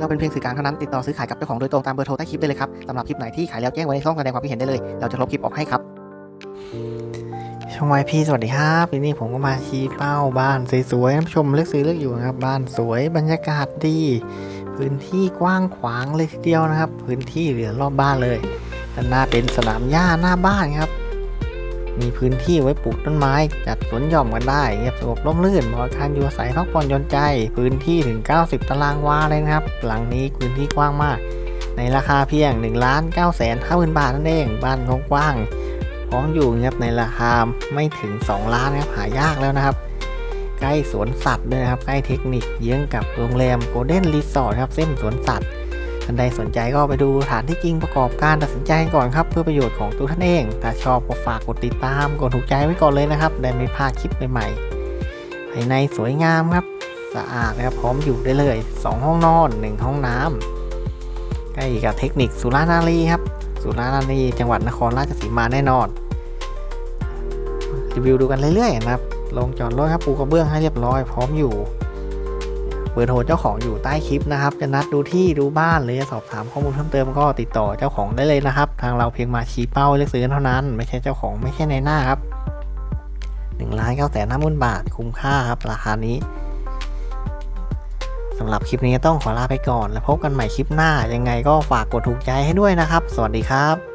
เราเป็นเพียงสื่อกลางเท่านั้นติดต่อซื้อขายกับเจ้าของโดยตรงตามเบอร์โทรใต้คลิปได้เลยครับสำหรับคลิปไหนที่ขายแล้วแจ้งไว้ในช่องแสดงความคิดเห็นได้เลย เราจะลบคลิปออกให้ครับช่องไวพี่สวัสดีครับนี้ผมก็มาชี้เป้าบ้านสวยๆท่านผู้ชมเลือกซื้อเลือกอยู่นะครับ บ้านสวยบรรยากาศดี พื้นที่กว้างขวางเลยทีเดียวนะครับ พื้นที่เหลือรอบบ้านเลยด้านหน้าเป็นสนามหญ้าหน้าบ้านครับ มีพื้นที่ไว้ปลูกต้นไม้ จัดสวนหย่อมกันได้เงียบสงบร่มรื่นเหมาะการอยู่อาศัยพักผ่อนหย่อนใจ พื้นที่ถึง 90 ตารางวาเลยนะครับ หลังนี้พื้นที่กว้างมาก ในราคาเพียง1ล้าน9แสน5หมื่นบาทนั่นเอง บ้านกว้างพร้อมอยู่เงียบในราคาไม่ถึง 2 ล้านนะครับหายากแล้วนะครับ ใกล้สวนสัตว์ด้วยนะครับ ใกล้เทคนิคเยื้องกับโรงแรมโกลเด้นรีสอร์ทครับเส้นสวนสัตว์ ท่านใดสนใจก็ไปดูสถานที่จริงประกอบการตัดสินใจก่อนครับ เพื่อประโยชน์ของตัวท่านเอง ถ้าชอบก็ฝากกดติดตาม กดถูกใจไว้ก่อนเลยนะครับ ได้ไม่พลาดคลิปใหม่ๆภายในสวยงามครับ สะอาดนะครับพร้อมอยู่ได้เลย 2 ห้องนอน 1 ห้องน้ำใกล้กับเทคนิคสุรานารีครับ สุรานารีจังหวัดนครราชสีมาแน่นอน รีวิวดูกันเรื่อยๆนะครับลงจอดรถครับปูกระเบื้องให้เรียบร้อยพร้อมอยู่ เบอร์โทรเจ้าของอยู่ใต้คลิปนะครับ จะนัดดูที่ดูบ้านหรือจะสอบถามข้อมูลเพิ่มเติมก็ติดต่อเจ้าของได้เลยนะครับ ทางเราเพียงมาชี้เป้าเลือกซื้อเท่านั้น ไม่ใช่เจ้าของไม่ใช่ในหน้าครับ1ล้าน9แสนห้าหมื่นบาทคุ้มค่าครับราคานี้สำหรับคลิปนี้ต้องขอลาไปก่อน แล้วพบกันใหม่คลิปหน้ายังไงก็ฝากกดถูกใจให้ด้วยนะครับ สวัสดีครับ